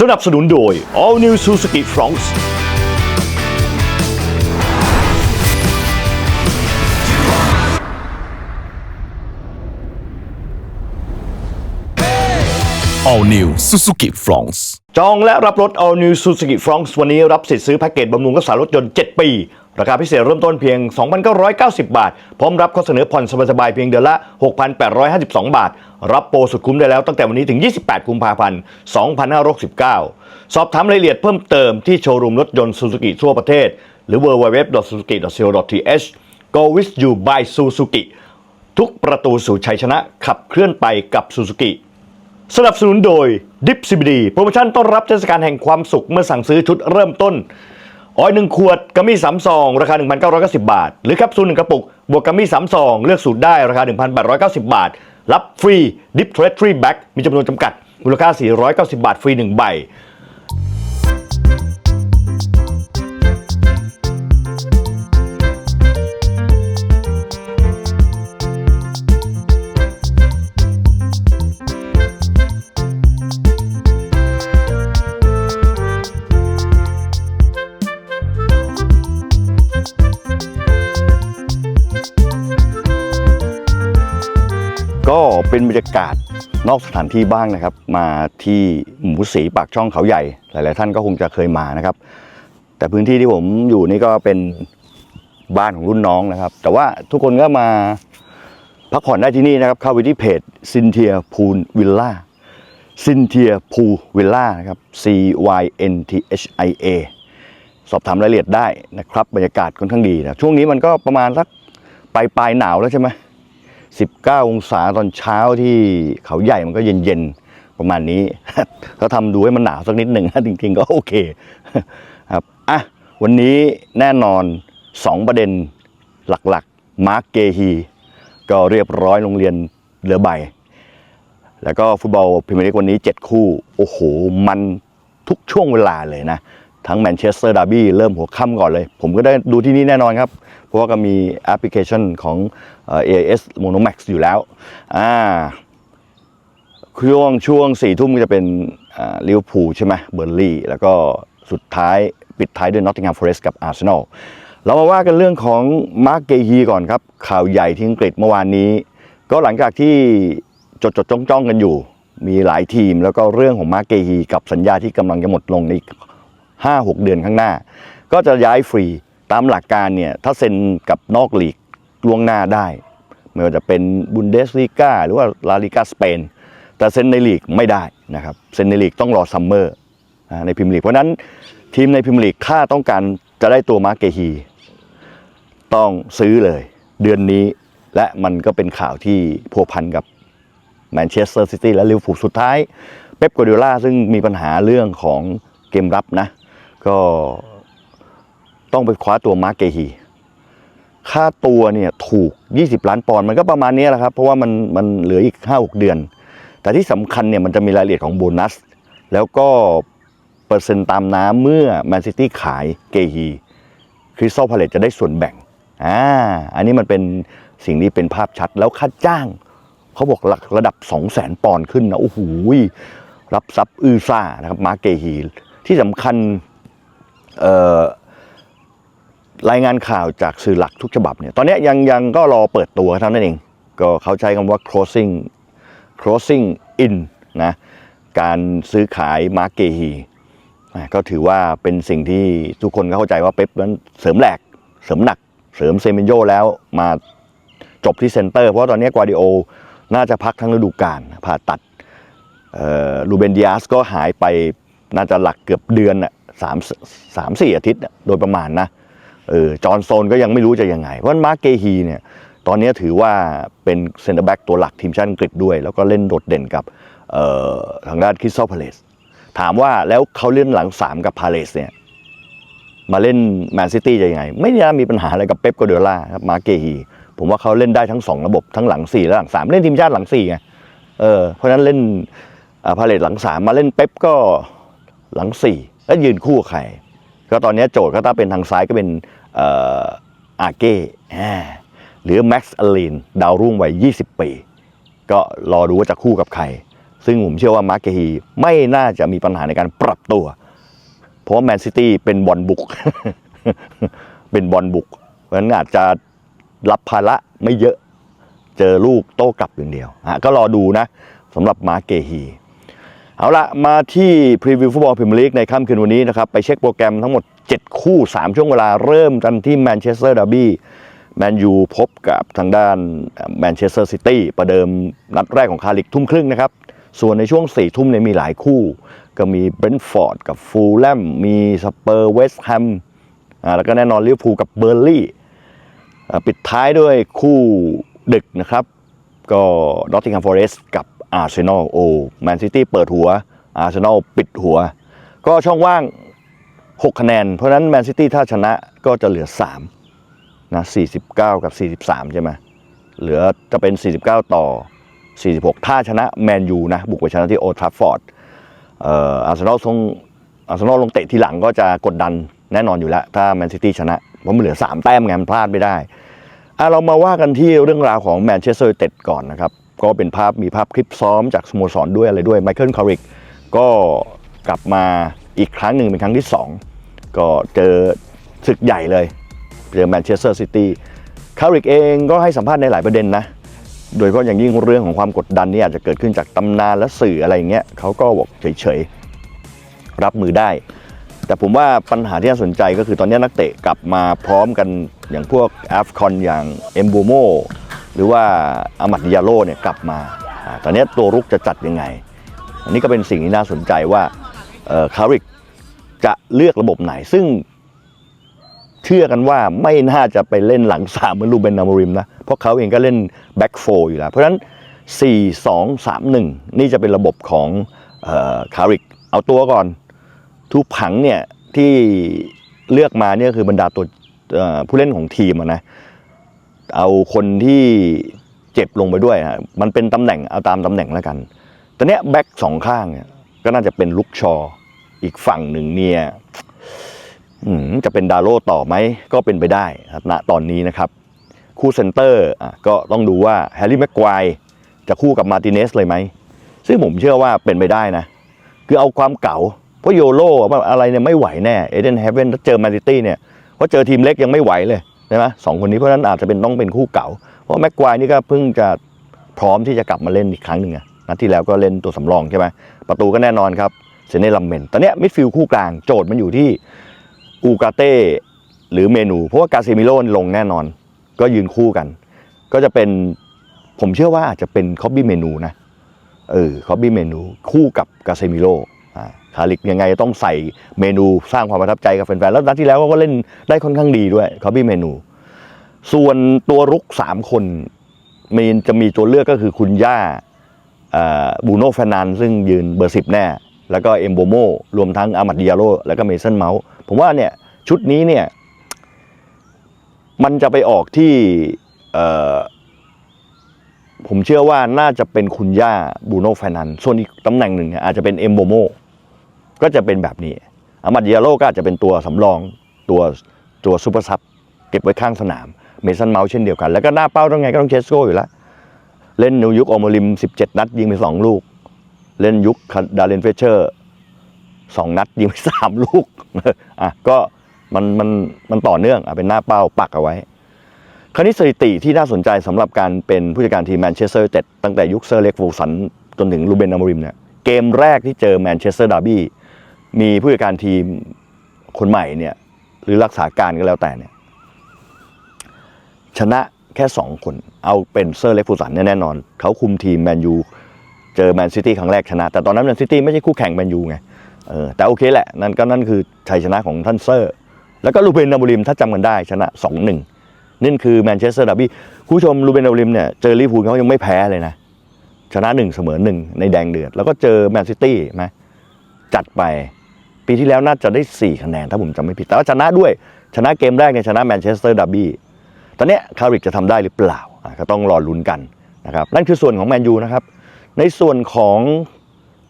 สนับสนุนโดย All New Suzuki Fronts All New Suzuki Fronts จองและรับรถ All New Suzuki Fronts วันนี้รับสิทธิ์ซื้อแพ็กเกจบำรุงรักษารถยนต์ 7 ปี ราคาพิเศษเริ่มต้นเพียง 2,990 บาท พร้อมรับข้อเสนอผ่อนสบายๆเพียงเดือนละ 6,852 บาท รับโปรสุดคุ้มได้แล้วตั้งแต่วันนี้ถึง 28 กุมภาพันธ์ 2569 สอบถามรายละเอียดเพิ่มเติมที่โชว์รูมรถยนต์ Suzuki ทั่วประเทศ หรือ www.suzuki.co.th Go with you by Suzuki ทุกประตูสู่ชัยชนะขับเคลื่อนไปกับ Suzuki สนับสนุนโดย Dip CBD โปรโมชั่นต้อนรับเทศกาลแห่งความสุขเมื่อสั่งซื้อชุดเริ่มต้น ออยหนึ่งขวดกัมมี่สามซอง ราคา 1,990 บาท หรือแคปซูลหนึ่งกระปุก บวกกัมมี่สามซอง เลือกสูตรได้ราคา 1,890 บาท รับฟรีดิฟเทรดทรีแบ็กมีจำนวนจำกัด มูลค่า 490 บาท ฟรี 1 ใบ ก็เป็นบรรยากาศนอกสถานที่บ้างนะครับ มาที่หมูสีปากช่องเขาใหญ่ หลาย ๆ ท่านก็คงจะเคยมานะครับ แต่พื้นที่ที่ผมอยู่นี่ก็เป็นบ้านของรุ่นน้องนะครับ แต่ว่าทุกคนก็มาพักผ่อนได้ที่นี่นะครับ เข้าไปที่เพจซินเทียพูลวิลล่าซินเทียพูวิลล่านะครับ C Y N T H I A สอบถามรายละเอียดได้นะครับ บรรยากาศค่อนข้างดีนะช่วงนี้มันก็ประมาณสักปลายปลายหนาวแล้วใช่ไหม 19 องศาตอนเช้าที่เขาใหญ่มันก็เย็นๆ ประมาณนี้เขาทำดูให้มันหนาวสักนิดหนึ่งจริงๆ ก็โอเคครับอะวันนี้แน่นอน 2 ประเด็นหลักๆ มาร์กเกฮี ก็เรียบร้อยโรงเรียนเรือใบ แล้วก็ฟุตบอลพรีเมียร์ลีกวันนี้ 7 คู่ โอ้โห มันทุกช่วงเวลาเลยนะ ทั้งแมนเชสเตอร์ดาร์บี้เริ่มหัวค่ำก่อนเลย ผมก็ได้ดูที่นี่แน่นอนครับ เพราะว่าก็มีแอปพลิเคชันของเอ่อ AIS Monomax อยู่แล้วอ่าช่วงช่วงสี่ทุ่มก็จะเป็นลิเวอร์พูลใช่ไหมเบอร์ลี่ แล้วก็สุดท้ายปิดท้ายด้วยนอตติง h มฟ r เรสกับอาร์เซนอลเรามาว่ากันเรื่องของมาร์กเกฮีก่อนครับ ข่าวใหญ่ที่อังกฤษเมื่อวานนี้ ก็หลังจากที่จดจดจ้องจ้องกันอยู่ มีหลายทีมแล้วก็เรื่องของมาร์กเกฮีกับสัญญาที่กำลังจะหมดลงใน 5-6 เดือนข้างหน้า ก็จะย้ายฟรีตามหลักการเนี่ยถ้าเซ็นกับนอกลีกล่วงหน้าได้ ไม่ว่าจะเป็นบุนเดสลีกาหรือว่าลาลิกาสเปนแต่เซ็นในลีกไม่ได้นะครับเซ็นในลีกต้องรอซัมเมอร์ในพรีเมียร์ลีก เพราะนั้นทีมในพรีเมียร์ลีกถ้าต้องการจะได้ตัวมาร์เกฮี ต้องซื้อเลยเดือนนี้และมันก็เป็นข่าวที่พัวพันกับแมนเชสเตอร์ซิตี้และลิเวอร์พูลสุดท้าย เป๊ปกัวร์ดิโอลาซึ่งมีปัญหาเรื่องของเกมรับนะ ก็ต้องไปคว้าตัวมาร์เกฮีค่าตัวเนี่ยถูก 20 ล้านปอนด์มันก็ประมาณนี้แหละครับ เพราะว่ามันมันเหลืออีก 5-6 เดือน แต่ที่สำคัญเนี่ยมันจะมีรายละเอียดของโบนัส แล้วก็เปอร์เซ็นต์ตามน้ำเมื่อแมนซิตี้ขายเกฮีคริสตัลพาเลตจะได้ส่วนแบ่งอ่าอันนี้มันเป็นสิ่งที่เป็นภาพชัดแล้วค่าจ้าง เขาบอกหลักระดับ 2 0 0แสนปอนด์ขึ้นนะโอ้โหรับทรัพย์อือซ่านะครับมาเกฮีที่สำคัญ รายงานข่าวจากสื่อหลักทุกฉบับเนี่ยตอนนี้ยังยังก็รอเปิดตัวเท่านั้นเอง ก็เขาใช้คำว่า crossing crossing in นะการซื้อขายมาร์เกฮีก็ถือว่าเป็นสิ่งที่ทุกคนก็เข้าใจว่าเป๊ปนั้นเสริมแหลก เสริมหนัก เสริมเซมิโยแล้วมาจบที่เซนเตอร์ เพราะตอนนี้กวาดิโอน่าจะพักทั้งฤดูกาลผ่าตัดลูเบนดิอาสก็หายไปน่าจะหลักเกือบเดือนอะ สามสามสี่อาทิตย์โดยประมาณนะเออจอห์นโซนก็ยังไม่รู้จะยังไง เพราะมาร์กเกฮีเนี่ยตอนนี้ถือว่าเป็นเซนเตอร์แบ็กตัวหลักทีมชาติอังกฤษด้วย แล้วก็เล่นโดดเด่นกับออทางด้านคริสตัลพาเลสถามว่าแล้วเขาเล่นหลัง3กับพาเลสเนี่ยมาเล่นแมนซิตี้จะยังไง ไม่น่ามีปัญหาอะไรกับเป๊ปกัวเดล่าครับมาร์กเกฮีผมว่าเขาเล่นได้ทั้ง 2 ระบบทั้งหลัง 4 และหลัง 3 เล่นทีมชาติหลัง4ไงเออเพราะนั้นเล่นพาเลสหลัง 3 มาเล่นเป๊ปก็หลัง 4 แล้วยืนคู่กับใคร ก็ตอนนี้โจทย์ก็ถ้าเป็นทางซ้ายก็เป็นอาเก้อ่าหรือแม็กซ์อลีนดาวรุ่งวัย 20 ปี ก็รอดูว่าจะคู่กับใคร ซึ่งผมเชื่อว่ามาร์เกฮีไม่น่าจะมีปัญหาในการปรับตัว เพราะแมนซิตี้เป็นบอลบุก เป็นบอลบุก เพราะฉะนั้นอาจจะรับภาระไม่เยอะ เจอลูกโต้กลับอย่างเดียว ก็รอดูนะสำหรับมาร์เกฮี เอาละมาที่พรีวิวฟุตบอลพรีเมียร์ลีกในค่ำคืนวันนี้นะครับ ไปเช็คโปรแกรมทั้งหมด 7 คู่ 3 ช่วงเวลาเริ่มกันที่แมนเชสเตอร์ด r ร์บี้แมนยูพบกับทางด้านแมนเชสเตอร์ซิตี้ประเดิมนัดแรกของคาลิกทุ่มครึ่งนะครับ ส่วนในช่วง4ทุ่มเนี่ยมีหลายคู่ ก็มีเบรนท์ฟอร์ดกับฟูลแลมมีสเปอร์เวสต์แฮมแล้วก็แน่นอนลิเวอร์พูลกับเบอร์ลี่อ่าปิดท้ายด้วยคู่ดึกนะครับ ก็นอตติง h มฟอเรสต์กับ อาร์เซนอลโอแมนซิตี้เปิดหัวอาร์เซนอลปิดหัว ก็ช่องว่าง 6 คะแนน เพราะนั้นแมนซิตี้ถ้าชนะก็จะเหลือ3นะ49 กับ 43 ใช่ไหมเหลือจะเป็น 49 ต่อ 46 ถ้าชนะแมนยูนะ บุกไปชนะที่โอทราฟฟอร์ดเอ่ออาร์เซนอลทรงอาร์เซนอลลงเตะทีหลังก็จะกดดันแน่นอนอยู่แล้ว ถ้าแมนซิตี้ชนะ เพราะมันเหลือ 3 แต้มไงมันพลาดไม่ได้อะเรามาว่ากันที่เรื่องราวของแมนเชสเตอร์ยูไนเต็ดก่อนนะครับ ก็เป็นภาพมีภาพคลิปซ้อมจากสโมสรด้วยอะไรด้วยไมเคิลคาริกก็กลับมาอีกครั้งหนึ่งเป็นครั้งที่ 2 ก็เจอศึกใหญ่เลยเจอแมนเชสเตอร์ซิตี้คาริกเองก็ให้สัมภาษณ์ในหลายประเด็นนะ โดยเฉพาะอย่างยิ่งเรื่องของความกดดันนี่อาจจะเกิดขึ้นจากตำนานและสื่ออะไรอย่างเงี้ยเขาก็บอกเฉยๆ รับมือได้ แต่ผมว่าปัญหาที่น่าสนใจก็คือตอนนี้นักเตะกลับมาพร้อมกันอย่างพวกแอฟคอนอย่างเอมโบโม รือว่าอามัดยาโลเนี่ยกลับมาตอนนี้ตัวรุกจะจัดยังไง อันนี้ก็เป็นสิ่งที่น่าสนใจว่าคาริกจะเลือกระบบไหน ซึ่งเชื่อกันว่าไม่น่าจะไปเล่นหลังสามเหมือนลูเบนนามริมนะ เพราะเขาเองก็เล่นแบ็กโฟอยู่แล้ว เพราะฉะนั้น 4 2 3 1 นี่จะเป็นระบบของคาริก เอาตัวก่อน ทุกผังเนี่ยที่เลือกมาเนี่ยคือบรรดาตัวผู้เล่นของทีมนะ เอาคนที่เจ็บลงไปด้วยฮะมันเป็นตำแหน่งเอาตามตำแหน่งแล้วกันต่เนี้แบ็คสองข้างเนี่ยก็น่าจะเป็นลุกชอ อีกฝั่งหนึ่งเนี่ยจะเป็นดาโลต่อไหมก็เป็นไปได้ครับณตอนนี้นะครับ คู่เซนเตอร์อะก็ต้องดูว่าแฮร์รี่แม็กควายจะคู่กับมาติเนสเลยไหม ซึ่งผมเชื่อว่าเป็นไปได้นะ คือเอาความเก่าเพราะโยโร่อะไรเนี่ยไม่ไหวแน่เอเดนเฮเวนถ้าเจอแมนซิตี้เนี่ยเพราะเจอทีมเล็กยังไม่ไหวเลย ใช่ไหมสองคนนี้เพราะฉะนั้นอาจจะเป็นต้องเป็นคู่เก่า เพราะแม็กควายนี่ก็เพิ่งจะพร้อมที่จะกลับมาเล่นอีกครั้งหนึ่งอะนัดที่แล้วก็เล่นตัวสำรองใช่ไหมประตูก็แน่นอนครับเซเนลัมเมนตอนนี้มิดฟิลด์คู่กลางโจทย์มันอยู่ที่อูกาเต้หรือเมนู เพราะว่ากาเซมิโลลงแน่นอน ก็ยืนคู่กัน ก็จะเป็นผมเชื่อว่าอาจจะเป็นคอบบี้เมนูนะเออคอบบี้เมนูคู่กับกาเซมิโล คาลิกยังไงต้องใส่เมนูสร้างความประทับใจกับแฟนๆ แล้วนัดที่แล้วก็เล่นได้ค่อนข้างดีด้วยคอบบี้เมนู ส่วนตัวรุก 3 คนมีจะมีตัวเลือกก็คือคุณย่าบูโนแฟนานซึ่งยืนเบอร์10แน่ แล้วก็เอมโบโมรวมทั้งอามัดดิยาโลแล้วก็เมสันเมาส์ผมว่าเนี่ยชุดนี้เนี่ยมันจะไปออกที่ ผมเชื่อว่าน่าจะเป็นคุณย่าบูโน่ไฟนันส่วนอีกตำแหน่งหนึ่งอาจจะเป็นเอมโบโมก็จะเป็นแบบนี้อามัดยาโลก็อาจจะเป็นตัวสำรองตัวตัวซูเปอร์ซับเก็บไว้ข้างสนามเมสันเมาส์เช่นเดียวกัน แล้วก็หน้าเป้าต้องไงก็ต้องเชสโก้อยู่แล้ว เล่นนิวยุคออมริม 17 นัด ยิงไป 2 ลูก เล่นยุคดาเลนเฟเชอร์ 2 นัด ยิงไป 3 ลูกอะก็มันมันมันต่อเนื่องอะเป็นหน้าเป้าปักเอาไว้ คราวนี้สถิติที่น่าสนใจสำหรับการเป็นผู้จัดการทีมแมนเชสเตอร์ยูไนเต็ดตั้งแต่ยุคเซอร์เล็กฟูสันจนถึงลูเบนอามริมเนี่ยเกมแรกที่เจอแมนเชสเตอร์ดาร์บี้มีผู้จัดการทีมคนใหม่เนี่ยหรือรักษาการก็แล้วแต่เนี่ยชนะแค่ 2 คน เอาเป็นเซอร์เล็กฟูสันแน่นอน เขาคุมทีมแมนยูเจอแมนซิตี้ครั้งแรกชนะ แต่ตอนนั้นแมนซิตี้ไม่ใช่คู่แข่งแมนยูไงเออแต่โอเคแหละ นั่นก็นั่นคือชัยชนะของท่านเซอร์ แล้วก็ลูเบนอามริมถ้าจำกันได้ชนะ 2-1 นั่นคือแมนเชสเตอร์ดับบี้ผู้ชมลูเบนอาริมเนี่ยเจอลิเวอร์พูลเขายังไม่แพ้เลยนะชนะหนึ่งเสมอหนึ่งในแดงเดือด แล้วก็เจอแมนซิตี้ไหมจัดไป ปีที่แล้วน่าจะได้ 4 คะแนน ถ้าผมจำไม่ผิด แต่ว่าชนะด้วยชนะเกมแรกเนี่ยชนะแมนเชสเตอร์ดับบี้ตอนเนี้ยคาริกจะทำได้หรือเปล่าก็ต้องรอลุ้นกันนะครับนั่นคือส่วนของแมนยูนะครับในส่วนของ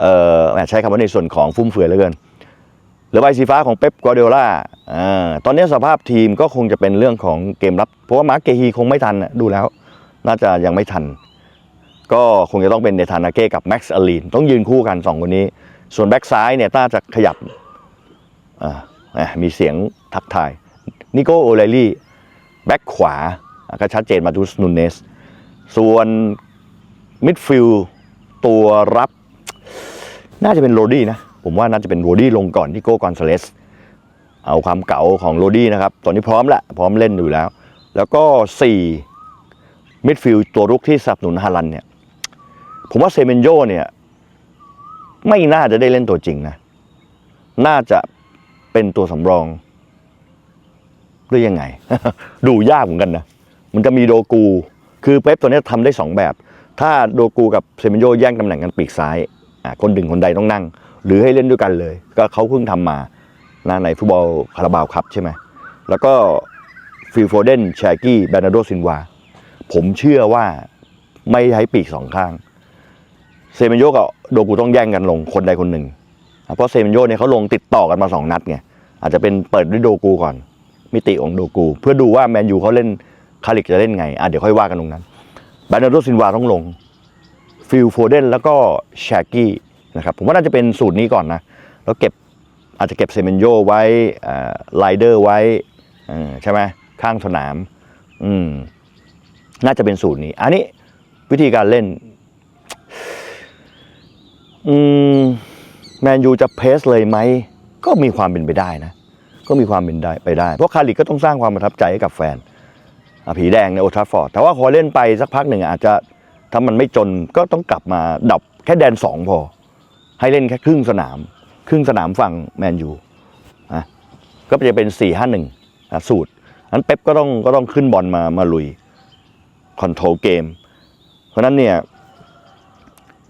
เออใช้คำว่าในส่วนของฟุ่มเฟือยเหลือเกิน เหลือใบสีฟ้าของเป๊ปกัวเดล่าอ่าตอนนี้สภาพทีมก็คงจะเป็นเรื่องของเกมรับ เพราะว่ามาร์เกฮีคงไม่ทันนะดูแล้ว น่าจะยังไม่ทัน ก็คงจะต้องเป็นเนธานาเก้กับแม็กซ์อลีนต้องยืนคู่กันสองคนนี้ ส่วนแบ็กซ้ายเนี่ยต้าจะขยับอ่ามีเสียงทักทายนิโกโอเลลี่แบ็กขวาอะก็ชัดเจนมาดูสนูเนส ส่วนมิดฟิลด์ตัวรับ น่าจะเป็นโรดี้นะ ผมว่าน่าจะเป็นโรดี้ลงก่อนนิโก้กอนซาเลสเอาความเก๋าของโรดี้นะครับ ตอนนี้พร้อมล้วพร้อมเล่นอยู่แล้ว แล้วก็ 4 มิดฟิลด์ตัวรุกที่สนับสนุนฮาลันเนี่ย ผมว่าเซเมนโยเนี่ยไม่น่าจะได้เล่นตัวจริงนะ น่าจะเป็นตัวสำรองหรือยังไง ดูยากเหมือนกันนะ มันจะมีโดกู คือเป๊ปตัวนี้ทำได้ 2 แบบ ถ้าโดกูกับเซเมนโยแย่งตำแหน่งกันปีกซ้าย คนดึงคนใดต้องนั่ง หรือให้เล่นด้วยกันเลย ก็เขาเพิ่งทำมานะในฟุตบอลคาราบาวครับใช่ไหมแล้วก็ฟิลโฟเดนแชกี้แบรนาโดซินวา ผมเชื่อว่าไม่ใช้ปีกสองข้าง เซเมนโยกับโดกูต้องแย่งกันลงคนใดคนหนึ่ง เพราะเซเมนโยเนี่ยเขาลงติดต่อกันมาสองนัดไงอาจจะเป็นเปิดด้วยโดกูก่อน มิติของโดกู เพื่อดูว่าแมนยูเขาเล่นคาลิกจะเล่นไงอะเดี๋ยวค่อยว่ากันตรงนั้นแบรนาโดซินวาต้องลงฟิลโฟเดนแล้วก็แชกี้ นะครับผมว่าน่าจะเป็นสูตรนี้ก่อนนะ แล้วเก็บอาจจะเก็บเซเมนโยไว้ไลเดอร์ไว้ใช่ไหมข้างสนาม อืม น่าจะเป็นสูตรนี้ อันนี้วิธีการเล่น อืมแมนยูจะเพสเลยไหม ก็มีความเป็นไปได้นะ ก็มีความเป็นได้ไปได้ เพราะคาริกก็ต้องสร้างความประทับใจให้กับแฟนอะผีแดงในโอทราฟอร์ด แต่ว่าพอเล่นไปสักพักหนึ่งอาจจะถ้ามันไม่จนก็ต้องกลับมาดับแค่แดนสองพอ ให้เล่นแค่ครึ่งสนาม ครึ่งสนามฝั่งแมนยูอะก็จะเป็น4ี่ห้าหนึ่งสูตรนั้นเป๊ปก็ต้องก็ต้องขึ้นบอลมามาลุยคอนโทรลเกม เพราะนั้นเนี่ย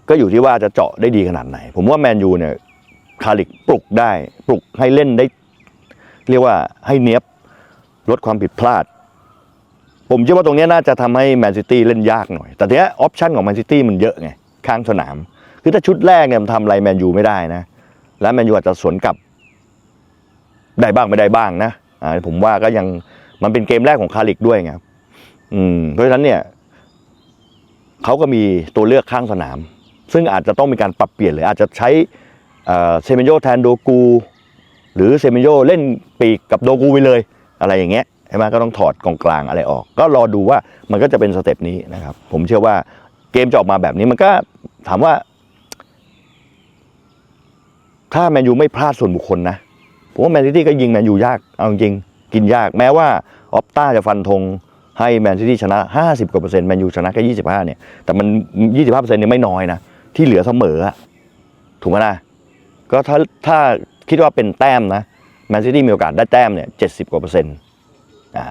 ก็อยู่ที่ว่าจะเจาะได้ดีขนาดไหน ผมว่าแมนยูเนี่ยคาริกปลุกได้ปลุกให้เล่นได้ เรียกว่าให้เนี้ยบลดความผิดพลาด ผมเชื่อว่าตรงนี้น่าจะทำให้แมนซิตี้เล่นยากหน่อย แต่ทีเนี้ยออปชันของแมนซิตี้มันเยอะไง ข้างสนาม คือถ้าชุดแรกเนี่ยมันทำอะไรแมนยูไม่ได้นะ แล้วแมนยูอาจจะสวนกลับ ได้บ้างไม่ได้บ้างนะอ่าผมว่าก็ยังมันเป็นเกมแรกของคาริกด้วยไงอืมเพราะฉะนั้นเนี่ยเขาก็มีตัวเลือกข้างสนาม ซึ่งอาจจะต้องมีการปรับเปลี่ยนหรืออาจจะใช้เซมนโยแทนโดกู หรือเซมนโยเล่นปีกกับโดกูไปเลย อะไรอย่างเงี้ยใช่ไหมก็ต้องถอดกองกลางอะไรออก ก็รอดูว่ามันก็จะเป็นสเต็ปนี้นะครับ ผมเชื่อว่าเกมจะออกมาแบบนี้มันก็ถามว่า ถ้าแมนยูไม่พลาดส่วนบุคคลนะ ผมว่าแมนซิตี้ก็ยิงแมนยูยาก เอาจริงกินยาก แม้ว่าออปต้าจะฟันธงให้แมนซิตี้ชนะ 50กว่าเปอร์เซ็นต์แมนยูชนะแค่25 เนี่ย แต่มัน 25เปอร์เซ็นต์เนี่ยไม่น้อยนะ ที่เหลือเสมอถูกไหมนะก็ถ้าถ้าคิดว่าเป็นแต้มนะแมนซิตี้มีโอกาสได้แต้มเนี่ย70กว่าเปอร์เซ็นต์อ่า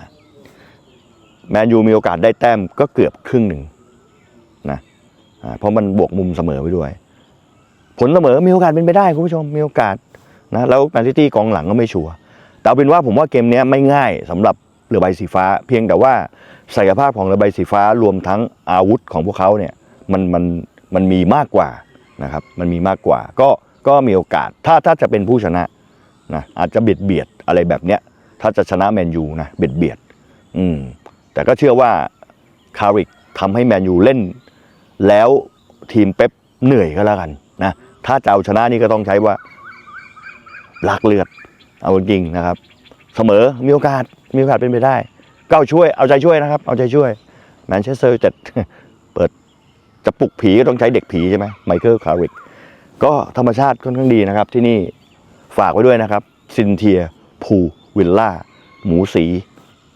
แมนยูมีโอกาสได้แต้มก็เกือบครึ่งหนึ่งนะอ่าเพราะมันบวกมุมเสมอไปด้วย ผลเสมอมีโอกาสเป็นไปได้คุณผู้ชมมีโอกาสนะแล้วแมนซิตี้กองหลังก็ไม่ชัวร์แต่เอาเป็นว่าผมว่าเกมนี้ไม่ง่ายสำหรับเรือใบสีฟ้า เพียงแต่ว่าศักยภาพของเรือใบสีฟ้ารวมทั้งอาวุธของพวกเขาเนี่ยมันมันมันมีมากกว่านะครับมันมีมากกว่า ก็ก็มีโอกาสถ้าถ้าจะเป็นผู้ชนะนะอาจจะเบียดเบียดอะไรแบบเนี้ยถ้าจะชนะแมนยูนะเบียดเบียดอืมแต่ก็เชื่อว่าคาริกทำให้แมนยูเล่น แล้วทีมเป๊ปเหนื่อยก็แล้วกัน ถ้าจะเอาชนะนี่ก็ต้องใช้ว่าลักเลือด เอาจริงนะครับ เสมอมีโอกาสมีโอกาสเป็นไปได้ก็ช่วยเอาใจช่วยนะครับ เอาใจช่วยแมนเชสเตอร์จะเปิดจะปลุกผีก็ต้องใช้เด็กผีใช่ไหมไมเคิลคาริกก็ธรรมชาติค่อนข้างดีนะครับ ที่นี่ฝากไว้ด้วยนะครับซินเทียพูวิลล่าหมูสี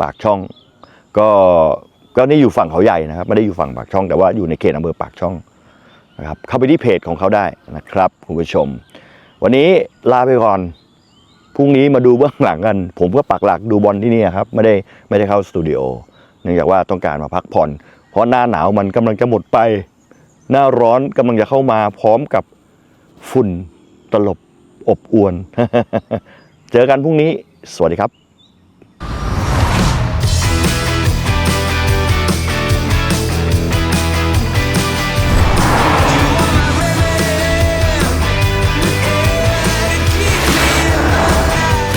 ปากช่อง ก็ก็นี่อยู่ฝั่งเขาใหญ่นะครับ ไม่ได้อยู่ฝั่งปากช่องแต่ว่าอยู่ในเขตอำเภอปากช่อง นะครับเข้าไปที่เพจของเขาได้นะครับคุณผู้ชม วันนี้ลาไปก่อนพรุ่งนี้มาดูเบื้องหลังกัน ผมก็ปักหลักดูบอลที่นี่ครับไม่ได้ไม่ได้เข้าสตูดิโอเนื่องจากว่าต้องการมาพักผ่อน เพราะหน้าหนาวมันกำลังจะหมดไป หน้าร้อนกำลังจะเข้ามาพร้อมกับฝุ่นตลบอบอวน เจอกันพรุ่งนี้ สวัสดีครับ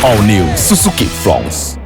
All New Suzuki Fronts